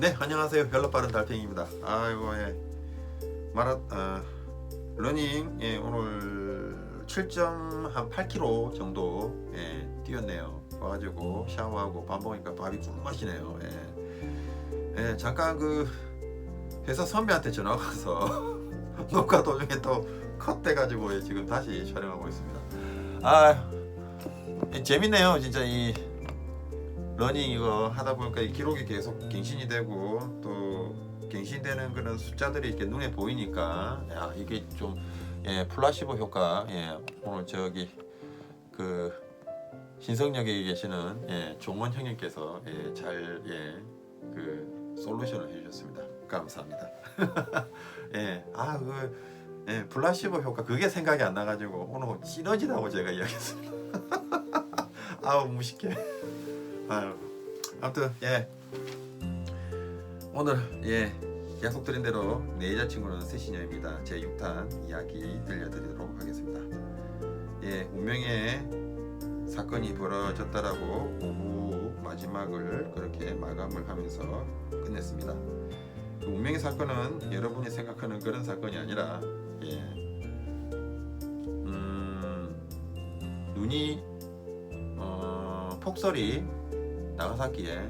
네 안녕하세요. 별로 빠른 달팽이입니다. 아이고 예. 마라 아, 러닝 예 오늘 7.8km 정도 예 뛰었네요. 와가지고 샤워하고 밥 먹으니까 밥이 꿀맛이네요 예, 예 잠깐 그 회사 선배한테 전화가 와서 녹화 도중에 또 컷돼가지고 예, 지금 다시 촬영하고 있습니다. 아 예, 재밌네요 진짜 이 러닝 이거 하다 보니까 이 기록이 계속 갱신이 되고 또 갱신되는 그런 숫자들이 이렇게 눈에 보이니까 야 이게 좀 예, 플라시보 효과 예, 오늘 저기 그 신성역에 계시는 예, 종원 형님께서 예, 잘예그 솔루션을 해주셨습니다. 감사합니다. 예, 아그 예, 플라시보 효과 그게 생각이 안 나가지고 오늘 시너지라고 제가 이야기했습니다. 아우 무식해. 아무튼 예 오늘 예 약속드린 대로 내 여자친구는 새시녀입니다. 제 6탄 이야기 들려드리도록 하겠습니다. 예 운명의 사건이 벌어졌다라고 오후 마지막을 그렇게 마감을 하면서 끝냈습니다. 그 운명의 사건은 여러분이 생각하는 그런 사건이 아니라 예 음, 눈이 어, 폭설이 나가사키에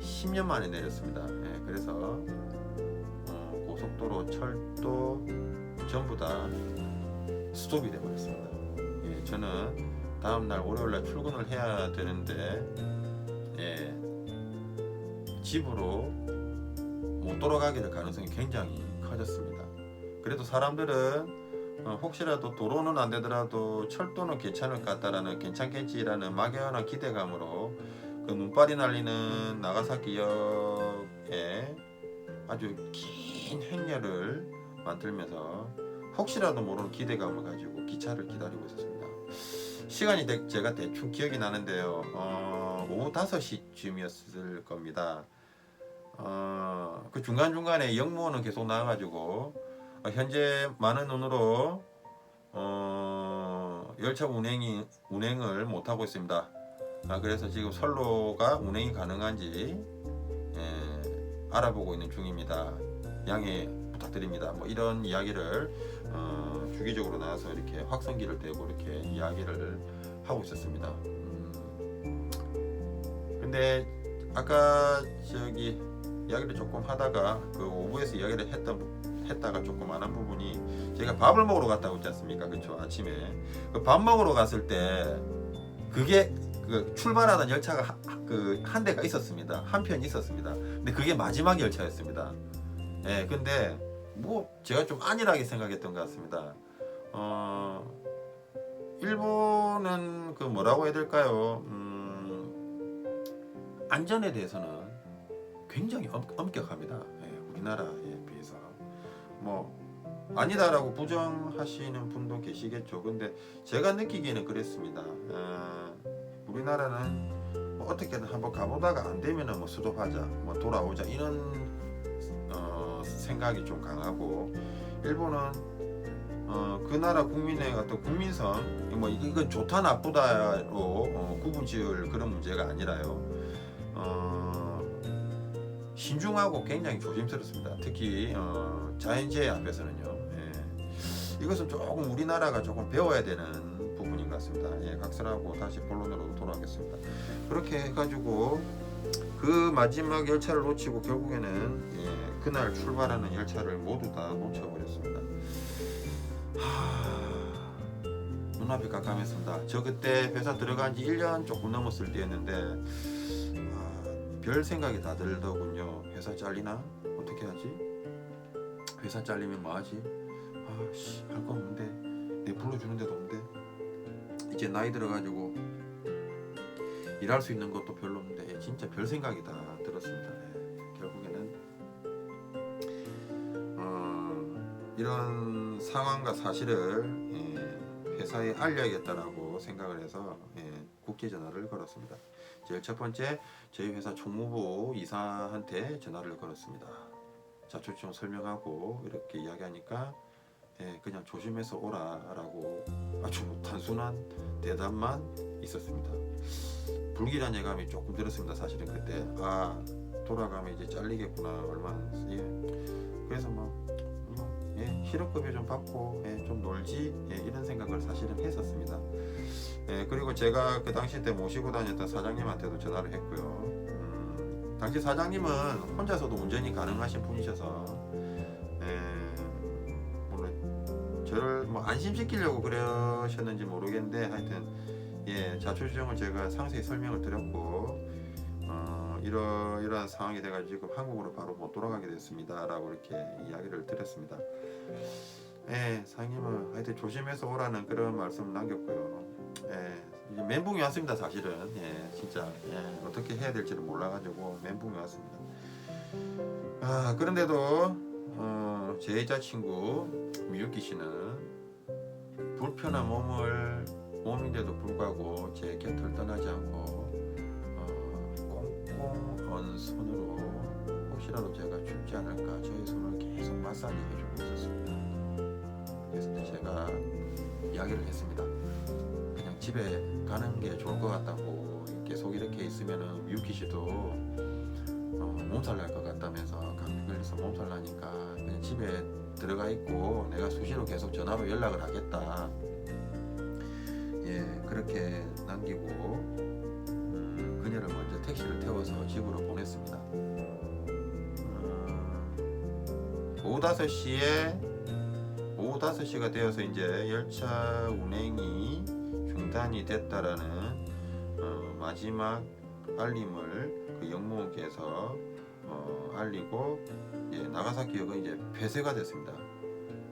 10년 만에 내렸습니다. 예, 그래서 어, 고속도로, 철도 전부 다 스톱이 되버렸습니다. 예, 저는 다음 날 월요일 날 출근을 해야 되는데 예, 집으로 못 돌아가게 될 가능성이 굉장히 커졌습니다. 그래도 사람들은 어, 혹시라도 도로는 안 되더라도 철도는 괜찮을 것 같다라는 괜찮겠지라는 막연한 기대감으로 그 눈발이 날리는 나가사키역에 아주 긴 행렬을 만들면서 혹시라도 모르는 기대감을 가지고 기차를 기다리고 있었습니다. 시간이 대- 제가 대충 기억이 나는데요. 어, 오후 5시쯤이었을 겁니다. 어, 그 중간중간에 역무원은 계속 나와가지고 어, 현재 많은 눈으로 어, 열차 운행이 운행을 못 하고 있습니다. 아, 그래서 지금 선로가 운행이 가능한지 예, 알아보고 있는 중입니다. 양해 부탁드립니다. 뭐 이런 이야기를 어, 주기적으로 나와서 이렇게 확성기를 대고 이렇게 이야기를 하고 있었습니다. 음, 근데 아까 저기 이야기를 조금 하다가 그 오브에서 이야기를 했던 했다가 조금 안 한 부분이 제가 밥을 먹으러 갔다고 했지 않습니까? 그렇죠 아침에 그 밥 먹으러 갔을 때 그게 그 출발하던 열차가 그 한 대가 있었습니다. 한편 있었습니다. 근데 그게 마지막 열차였습니다. 예, 근데 뭐 제가 좀 안일하게 생각했던 것 같습니다. 어, 일본은 그 뭐라고 해야 될까요? 음, 안전에 대해서는 굉장히 엄, 엄격합니다. 예, 우리나라에 비해서 뭐 아니다라고 부정하시는 분도 계시겠죠. 근데 제가 느끼기에는 그랬습니다. 어, 우리나라는 뭐 어떻게든 한번 가보다가 안 되면은 뭐 수도하자, 뭐 돌아오자 이런 어, 생각이 좀 강하고 일본은 어, 그 나라 국민의 어떤 국민성 뭐 이건 좋다 나쁘다로 어, 구분지을 그런 문제가 아니라요. 어, 신중하고 굉장히 조심스럽습니다. 특히 어, 자연재해 앞에서는요. 예. 이것은 조금 우리나라가 조금 배워야 되는 것 같습니다. 예, 각설하고 다시 본론으로 돌아가겠습니다. 그렇게 해가지고 그 마지막 열차를 놓치고 결국에는 예, 그날 출발하는 열차를 모두 다 놓쳐버렸습니다. 하... 눈앞이 깜깜했습니다. 저 그때 회사 들어간 지 1년 조금 넘었을 때였는데 아, 별 생각이 다 들더군요. 회사 잘리나? 어떻게 하지? 회사 잘리면 뭐 하지? 아씨 할 거 없는데 내 불러주는 데도 없는데 이제 나이 들어가지고 일할 수 있는 것도 별로 없는데 예, 진짜 별 생각이 다 들었습니다. 예, 결국에는 어, 이런 상황과 사실을 예, 회사에 알려야겠다라고 생각을 해서 예, 국제 전화를 걸었습니다. 제일 첫 번째 저희 회사 총무부 이사한테 전화를 걸었습니다. 자초지 좀 설명하고 이렇게 이야기하니까 예, 그냥 조심해서 오라라고 아주 단순한 대답만 있었습니다. 불길한 예감이 조금 들었습니다. 사실은 그때 아 돌아가면 이제 잘리겠구나 얼마 안 예. 그래서 뭐, 뭐 예, 실업급여 좀 받고 예, 좀 놀지 예, 이런 생각을 사실은 했었습니다. 예, 그리고 제가 그 당시 때 모시고 다녔던 사장님한테도 전화를 했고요. 음, 당시 사장님은 혼자서도 운전이 가능하신 분이셔서 저를 뭐 안심시키려고 그러셨는지 모르겠는데 하여튼 예, 자초지종을 제가 상세히 설명을 드렸고 어, 이러 이러한 상황이 돼가지고 한국으로 바로 못 돌아가게 됐습니다라고 이렇게 이야기를 드렸습니다. 예, 상님은 하여튼 조심해서 오라는 그런 말씀 남겼고요. 예, 멘붕이 왔습니다. 사실은 예, 진짜 예, 어떻게 해야 될지를 몰라가지고 멘붕이 왔습니다. 아 그런데도 어, 제 여자친구 미유키 씨는 불편한 몸을 몸인데도 불구하고 제 곁을 떠나지 않고 어, 꽁꽁 언 손으로 혹시라도 제가 죽지 않을까 저의 손을 계속 마사지 해주고 있었습니다. 그래서 제가 이야기를 했습니다. 그냥 집에 가는 게 좋을 것 같다고 계속 이렇게 있으면은 미유키 씨도 어, 몸살 날 것 같다면서 걸려서 몸살 나니까 그냥 집에 들어가 있고 내가 수시로 계속 전화로 연락을 하겠다. 예, 그렇게 남기고 음, 그녀를 먼저 택시를 태워서 집으로 보냈습니다. 음, 오후 5시에 오후 5시가 되어서 이제 열차 운행이 중단이 됐다라는 어, 마지막 알림을 그 영무원께서 어, 알리고 예, 나가사키역은 이제 폐쇄가 됐습니다.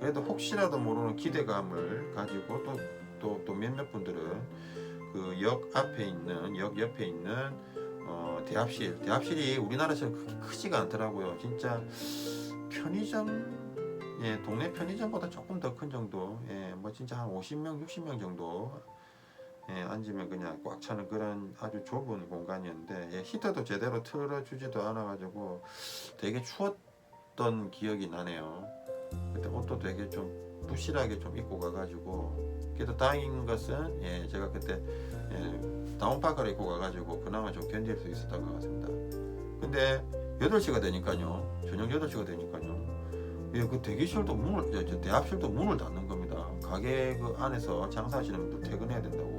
그래도 혹시라도 모르는 기대감을 가지고 또 또 또 몇몇 분들은 그 역 앞에 있는 역 옆에 있는 어, 대합실 대합실이 우리나라처럼 그렇게 크지가 않더라고요. 진짜 편의점 예 동네 편의점보다 조금 더 큰 정도 예 뭐 진짜 한 50명 60명 정도 예, 앉으면 그냥 꽉 차는 그런 아주 좁은 공간이었는데 예, 히터도 제대로 틀어주지도 않아가지고 되게 추웠던 기억이 나네요. 그때 옷도 되게 좀 부실하게 좀 입고 가가지고 그래도 다행인 것은 예, 제가 그때 예, 다운파카를 입고 가가지고 그나마 좀 견딜 수 있었던 것 같습니다. 근데 8시가 되니까요. 저녁 8시가 되니까요. 예, 그 대기실도 문을, 대합실도 문을 닫는 겁니다. 가게 그 안에서 장사하시는 분들 퇴근해야 된다고.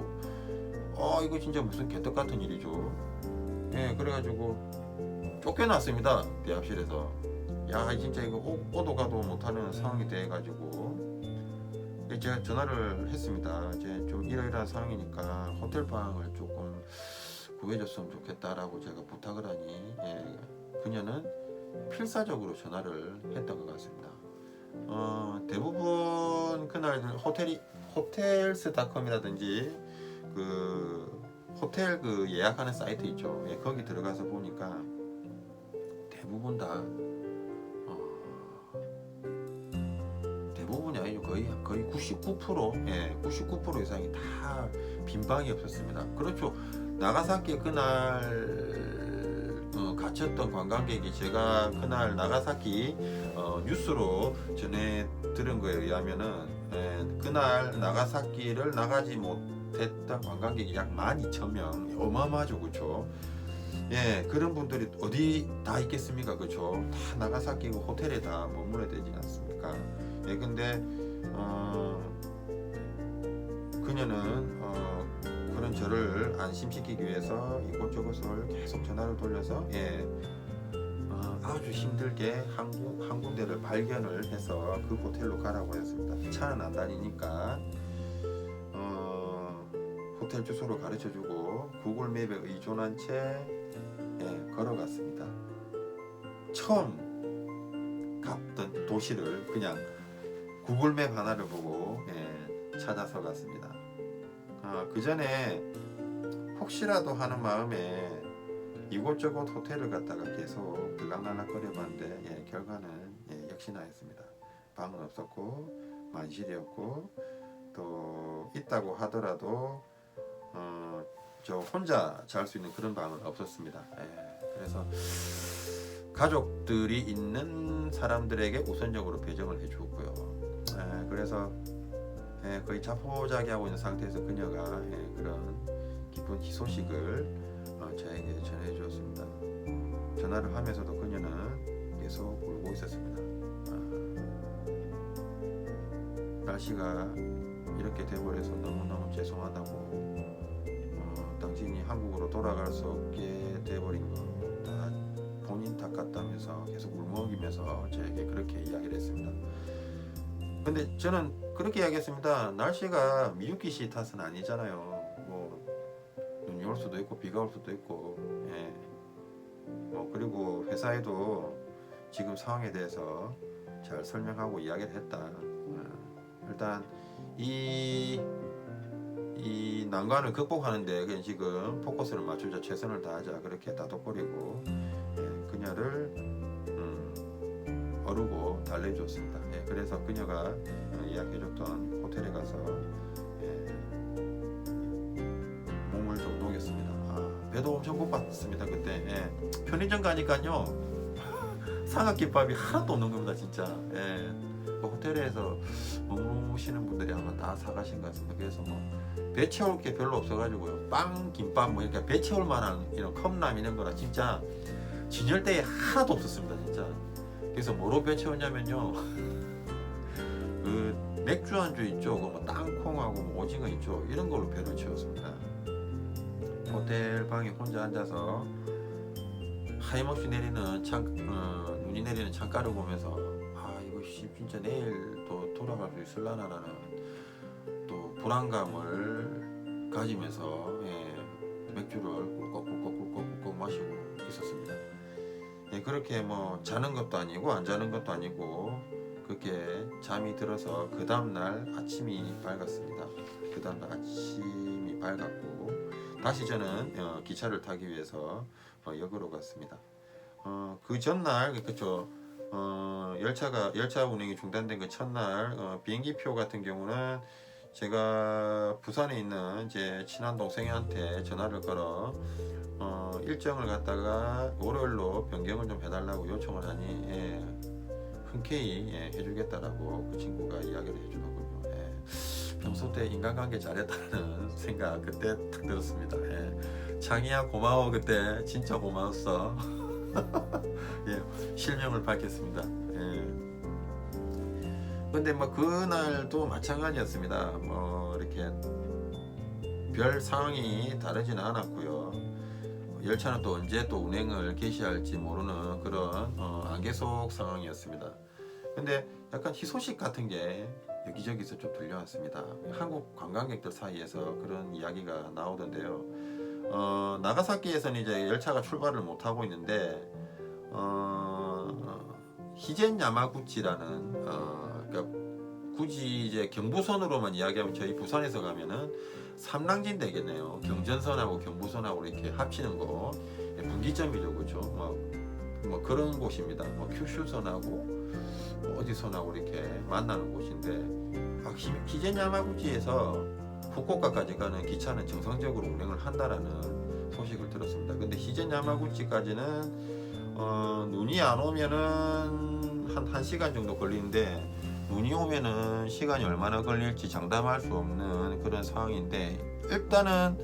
아, 이거 진짜 무슨 개떡 같은 일이죠. 예, 그래가지고 쫓겨났습니다. 대합실에서. 야, 진짜 이거 오, 오도 가도 못하는 상황이 돼가지고. 예, 제가 전화를 했습니다. 이제 좀 이러이러한 상황이니까 호텔 방을 조금 구해줬으면 좋겠다라고 제가 부탁을 하니 예, 그녀는 필사적으로 전화를 했던 것 같습니다. 어, 대부분 그날 호텔이 호텔스닷컴이라든지 그 호텔 그 예약하는 사이트 있죠. 예, 거기 들어가서 보니까 대부분 다 어, 대부분이 아니죠. 거의 거의 99% 예, 99% 이상이 다 빈방이 없었습니다. 그렇죠. 나가사키 그날 어, 갇혔던 관광객이 제가 그날 나가사키 어, 뉴스로 전해 들은 거에 의하면은 예, 그날 나가사키를 나가지 못 했던 관광객이 약 12,000명. 어마어마하죠. 그렇죠? 예 그런 분들이 어디 다 있겠습니까? 그렇죠? 다 나가사키 그 호텔에 다 머물러야 되지 않습니까? 예 근데 어, 그녀는 어, 그런 저를 안심시키기 위해서 이곳저곳을 계속 전화를 돌려서 예, 어, 아주 힘들게 한, 군- 한 군데를 발견을 해서 그 호텔로 가라고 했습니다. 차는 안 다니니까. 어, 호텔 주소를 가르쳐주고 구글 맵에 의존한 채 예, 걸어갔습니다. 처음 갔던 도시를 그냥 구글 맵 하나를 보고 예, 찾아서 갔습니다. 아, 그 전에 혹시라도 하는 마음에 이곳저곳 호텔을 갔다가 계속 들락날락 거려봤는데 예, 결과는 예, 역시나였습니다. 방은 없었고 만실이었고 또 있다고 하더라도 어, 저 혼자 잘 수 있는 그런 방은 없었습니다. 예, 그래서 가족들이 있는 사람들에게 우선적으로 배정을 해주었고요. 예, 그래서 예, 거의 자포자기하고 있는 상태에서 그녀가 예, 그런 기쁜 희소식을 어, 저에게 전해 주었습니다. 전화를 하면서도 그녀는 계속 울고 있었습니다. 아, 날씨가 이렇게 돼버려서 너무너무 죄송하다고 어, 당신이 한국으로 돌아갈 수 없게 돼버린 거다 본인 탓 같다면서 계속 울먹이면서 저에게 그렇게 이야기를 했습니다. 근데 저는 그렇게 이야기했습니다. 날씨가 미유키 씨 탓은 아니잖아요. 뭐 눈이 올 수도 있고 비가 올 수도 있고, 예. 뭐 그리고 회사에도 지금 상황에 대해서 잘 설명하고 이야기를 했다. 어, 일단 이, 이 난관을 극복하는데 그냥 지금 포커스를 맞추자 최선을 다하자 그렇게 다독거리고 예, 그녀를 음, 어르고 달래줬습니다. 예, 그래서 그녀가 어, 이야기해줬던 호텔에 가서 예, 몸을 좀 녹였습니다. 아, 배도 엄청 고팠습니다 그때. 예, 편의점 가니까요 삼각김밥이 하나도 없는 겁니다 진짜. 예, 그 호텔에서 머무시는 분들이 아마 다 사가신 것 같습니다. 그래서 뭐 배 채울 게 별로 없어가지고요. 빵, 김밥 뭐 이렇게 배 채울 만한 이런 컵라면 이런 거라 진짜 진열대에 하나도 없었습니다 진짜. 그래서 뭐로 배 채웠냐면요. 그 맥주 안주 있죠. 그뭐 땅콩하고 뭐 오징어 있죠. 이런 걸로 배를 채웠습니다. 호텔 방에 혼자 앉아서 하염없이 내리는 창, 어, 눈이 내리는 창가를 보면서 진짜 내일 또 돌아갈 수 있을라나라는 또 불안감을 가지면서 예, 맥주를 꿀꺽꿀꺽꿀꺽꿀꺽 마시고 있었습니다. 예, 그렇게 뭐 자는 것도 아니고 안 자는 것도 아니고 그렇게 잠이 들어서 그 다음 날 아침이 밝았습니다. 그 다음 날 아침이 밝았고 다시 저는 어, 기차를 타기 위해서 어, 역으로 갔습니다. 어, 그 전날 그쵸 어, 열차가 열차 운행이 중단된 그 첫날 어, 비행기 표 같은 경우는 제가 부산에 있는 제 친한 동생한테 전화를 걸어 어, 일정을 갖다가 월요일로 변경을 좀 해달라고 요청을 하니 예, 흔쾌히 예, 해주겠다라고 그 친구가 이야기를 해주더군요. 예, 평소 때 인간관계 잘했다는 생각 그때 딱 들었습니다. 예, 창희야 고마워 그때 진짜 고마웠어. 예, 실명을 밝혔습니다. 예. 근데 뭐 그날도 마찬가지였습니다. 뭐 이렇게 별 상황이 다르지는 않았고요. 열차는 또 언제 또 운행을 개시할지 모르는 그런 어, 안개 속 상황이었습니다. 근데 약간 희소식 같은 게 여기저기서 좀 들려왔습니다. 한국 관광객들 사이에서 그런 이야기가 나오던데요. 어, 나가사키에서는 이제 열차가 출발을 못 하고 있는데 어, 히젠 야마구치라는 어, 그러니까 굳이 이제 경부선으로만 이야기하면 저희 부산에서 가면은 삼랑진 되겠네요. 경전선하고 경부선하고 이렇게 합치는 거 예, 분기점이죠, 그렇죠? 뭐, 뭐 그런 곳입니다. 뭐 큐슈선하고 뭐 어디선하고 이렇게 만나는 곳인데 아, 히- 히젠 야마구치에서 후쿠오카까지 가는 기차는 정상적으로 운행을 한다라는 소식을 들었습니다. 근데 히젠 야마구치까지는 어, 눈이 안 오면은 한 1시간 정도 걸리는데 눈이 오면은 시간이 얼마나 걸릴지 장담할 수 없는 그런 상황인데 일단은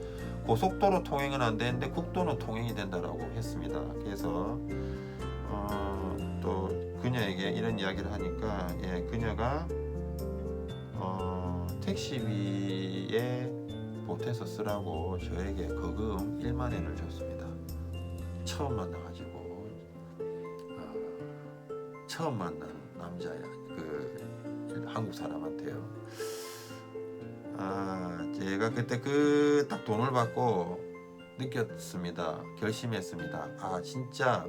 고속도로 통행은 안 되는데 국도는 통행이 된다라고 했습니다. 그래서 어, 또 그녀에게 이런 이야기를 하니까 예, 그녀가 어, 택시비에 보태서 쓰라고 저에게 거금 1만 엔을 줬습니다. 처음 만나가지고 어, 처음 만난 남자야 그 한국 사람한테요. 아 제가 그때 그 딱 돈을 받고 느꼈습니다. 결심했습니다. 아 진짜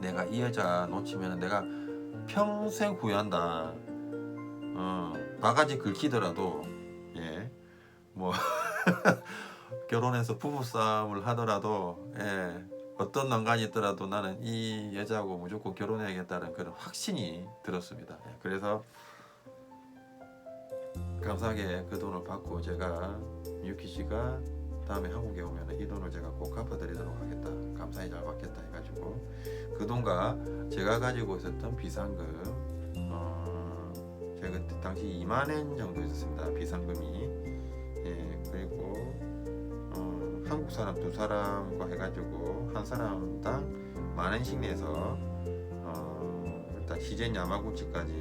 내가 이 여자 놓치면 내가 평생 후회한다. 어, 바가지 긁히더라도 예, 뭐 결혼해서 부부싸움을 하더라도 예, 어떤 난관이 있더라도 나는 이 여자하고 무조건 결혼해야겠다는 그런 확신이 들었습니다. 예, 그래서 감사하게 그 돈을 받고 제가 유키 씨가 다음에 한국에 오면 이 돈을 제가 꼭 갚아드리도록 하겠다. 감사히 잘 받겠다 해가지고 그 돈과 제가 가지고 있었던 비상금 어, 제가 그때 당시 2만 엔 정도 있었습니다. 비상금이 예 그리고 어, 한국 사람 두 사람과 해가지고 한 사람당 만원씩 내서 어, 일단 시젠 야마구치까지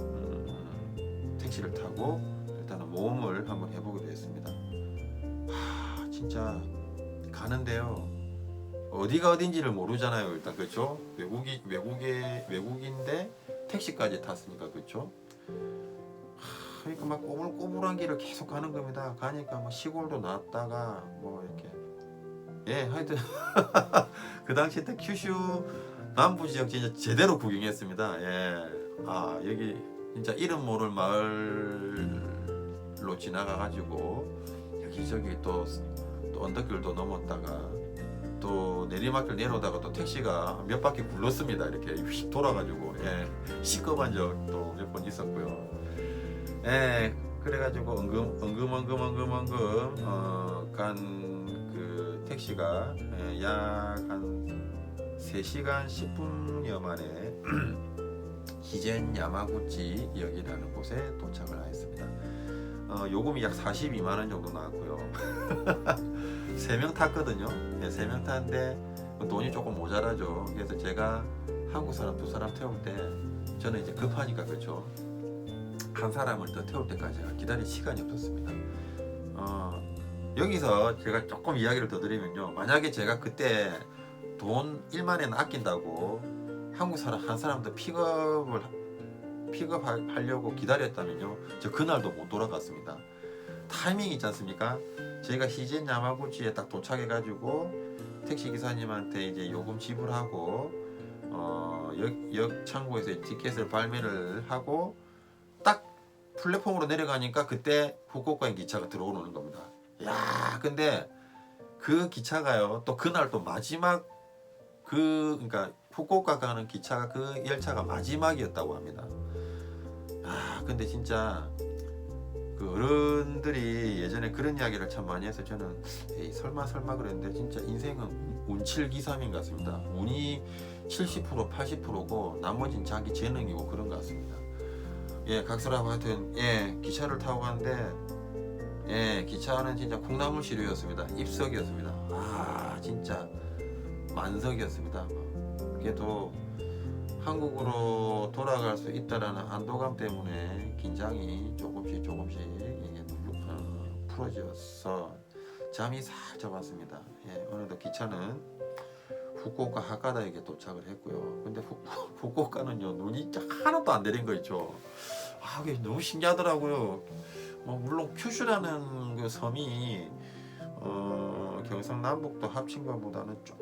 음, 택시를 타고 일단은 모험을 한번 해보기로 했습니다. 하, 진짜 가는데요. 어디가 어딘지를 모르잖아요. 일단 그렇죠. 외국이 외국에 외국인데 택시까지 탔으니까 그렇죠. 하, 그러니까 막 꼬불꼬불한 길을 계속 가는 겁니다. 가니까 뭐 시골도 나왔다가 뭐 이렇게 예 하여튼 그 당시 때 큐슈 남부 지역 진짜 제대로 구경했습니다. 예. 아 여기 진짜 이름 모를 마을로 지나가가지고 여기저기 또, 또 언덕길도 넘었다가 또 내리막길 내려오다가 또 택시가 몇 바퀴 굴렀습니다. 이렇게 휙 돌아가지고 예. 시끄한 적도 몇 번 있었고요. 예. 그래가지고 은금 은금 은금 은금 은금 어, 간그 택시가 예, 약한 3시간 10분여 만에 히젠 야마구치 역이라는 곳에 도착을 하였습니다. 어, 요금이 약 42만 원 정도 나왔고요. 3명 탔거든요. 네, 3명 탔는데 돈이 조금 모자라죠. 그래서 제가 한국 사람 두 사람 태울 때 저는 이제 급하니까 그렇죠. 한 사람을 더 태울 때까지 제가 기다릴 시간이 없었습니다. 어, 여기서 제가 조금 이야기를 더 드리면요. 만약에 제가 그때 돈 1만엔 아낀다고 한국 사람 한 사람 더 픽업을 픽업하려고 기다렸다면요. 저 그날도 못 돌아갔습니다. 타이밍 있지 않습니까? 저희가 히젠 야마구치에 딱 도착해가지고 택시 기사님한테 이제 요금 지불하고 어, 역, 역 창구에서 티켓을 발매를 하고 딱 플랫폼으로 내려가니까 그때 후쿠오카에 기차가 들어오는 겁니다. 야, 근데 그 기차가요. 또 그날 또 마지막 그 그러니까 후쿠오카 가는 기차가 그 열차가 마지막이었다고 합니다. 아, 근데 진짜 그 어른들이 예전에 그런 이야기를 참 많이 해서 저는 에이, 설마 설마 그랬는데 진짜 인생은 운칠기삼인 것 같습니다. 운이 70% 80%고 나머지는 자기 재능이고 그런 것 같습니다. 예, 각설하고 하여튼 예 기차를 타고 가는데 예 기차는 진짜 콩나물 시루였습니다. 입석이었습니다. 아 진짜 만석이었습니다. 그래도 한국으로 돌아갈 수 있다라는 안도감 때문에 긴장이 조금씩 조금씩 풀어져서 잠이 살짝 왔습니다. 예, 오늘도 기차는 후쿠오카 하카다에게 도착을 했고요. 근데 후, 후쿠오카는요 눈이 하나도 안 내린 거 있죠. 아, 이게 너무 신기하더라고요. 뭐 물론 큐슈라는 그 섬이 어, 경상남북도 합친 것보다는 좀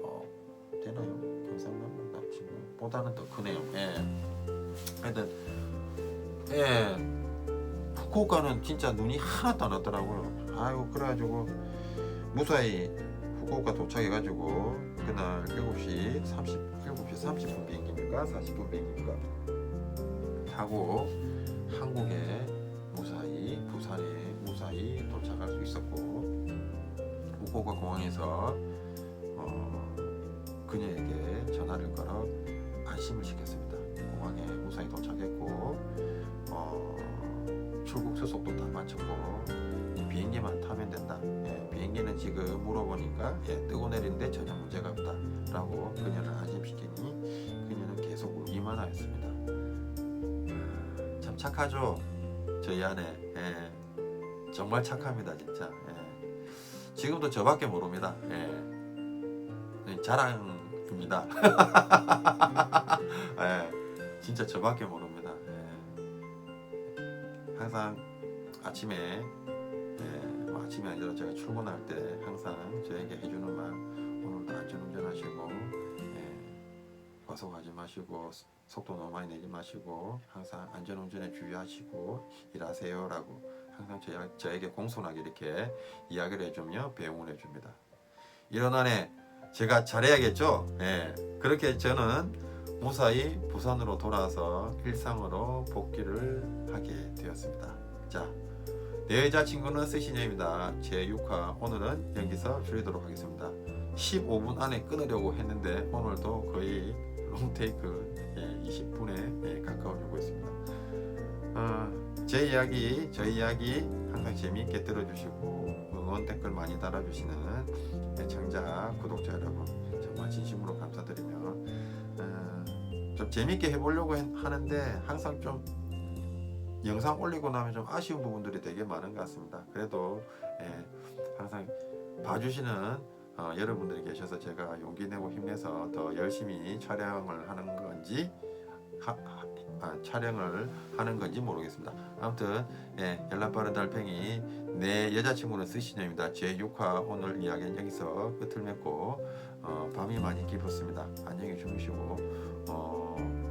되나요? 경상남북 합친 것보다는 더 크네요. 예. 하여튼 예. 후쿠오카는 진짜 눈이 하나도 안 왔더라고요. 아이고 그래가지고 무사히 후쿠오카 도착해가지고 그날 7시 30, 7시 30분 비행기입니까? 40분 비행기입니까? 타고 한국에 무사히 부산에 무사히 도착할 수 있었고 후쿠오카 공항에서 어, 그녀에게 전화를 걸어 안심을 시켰습니다. 공항에 무사히 도착했고 어, 출국 수속도 다 마쳤고 이 비행기만 타면 된다. 예, 비행기는 지금 물어보니까 예, 뜨고 내리는데 전혀 문제가 없다라고 그녀를 안심시키니 그녀는 계속 울기만 하였습니다. 아, 참 착하죠. 저희 아내 예, 정말 착합니다 진짜. 예. 지금도 저밖에 모릅니다. 예. 자랑입니다. 예, 진짜 저밖에 모릅니다. 예. 항상 아침에 예, 뭐 아침이 아니라 제가 출근할 때 항상 저에게 해주는 말 오늘도 안전운전 하시고 예, 과속하지 마시고 속도 너무 많이 내지 마시고 항상 안전운전에 주의하시고 일하세요 라고 항상 저, 저에게 공손하게 이렇게 이야기를 해주며 배웅을 해줍니다. 이런 한해 제가 잘해야겠죠. 예, 그렇게 저는 무사히 부산으로 돌아와서 일상으로 복귀를 하게 되었습니다. 자, 내 여자친구는 쓰시냐입니다. 제 6화 오늘은 여기서 줄이도록 하겠습니다. 15분 안에 끊으려고 했는데 오늘도 거의 롱테이크 예, 20분에 예, 가까워지고 있습니다. 어, 제 이야기, 저희 이야기 항상 재미있게 들어주시고 응원 댓글 많이 달아주시는 애청자, 구독자 여러분 정말 진심으로 감사드리며 좀 재밌게 해보려고 했- 하는데 항상 좀 영상 올리고 나면 좀 아쉬운 부분들이 되게 많은 것 같습니다. 그래도 예, 항상 봐주시는 어, 여러분들이 계셔서 제가 용기 내고 힘내서 더 열심히 촬영을 하는 건지 하, 하- 아, 촬영을 하는 건지 모르겠습니다. 아무튼 예, 연락 빠른 달팽이 내 여자친구는 쓰시냐입니다. 제 6화 오늘 이야기는 여기서 끝을 맺고 어, 밤이 많이 깊었습니다. 안녕히 주무시고 어,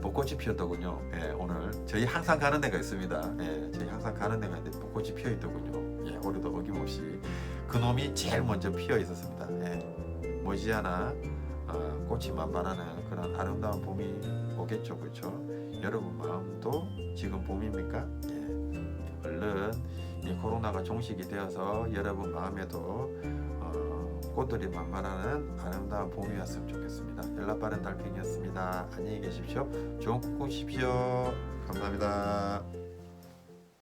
벚꽃이 피었더군요. 예, 오늘 저희 항상 가는 데가 있습니다. 예, 저희 항상 가는 데가 있는데 벚꽃이 피어 있더군요. 예, 올해도 어김없이 그 놈이 제일 먼저 피어 있었습니다. 예, 머지않아 어, 꽃이 만발하는 그런 아름다운 봄이 오겠죠, 그렇죠? 여러분 마음도 지금 봄입니까? 예, 얼른 이 코로나가 종식이 되어서 여러분 마음에도 어, 꽃들이 만발하는 아름다운 봄이었으면 좋겠습니다. 연락 빠른 달팽이였습니다. 안녕히 계십시오. 좋은 꿈 꾸십시오. 감사합니다.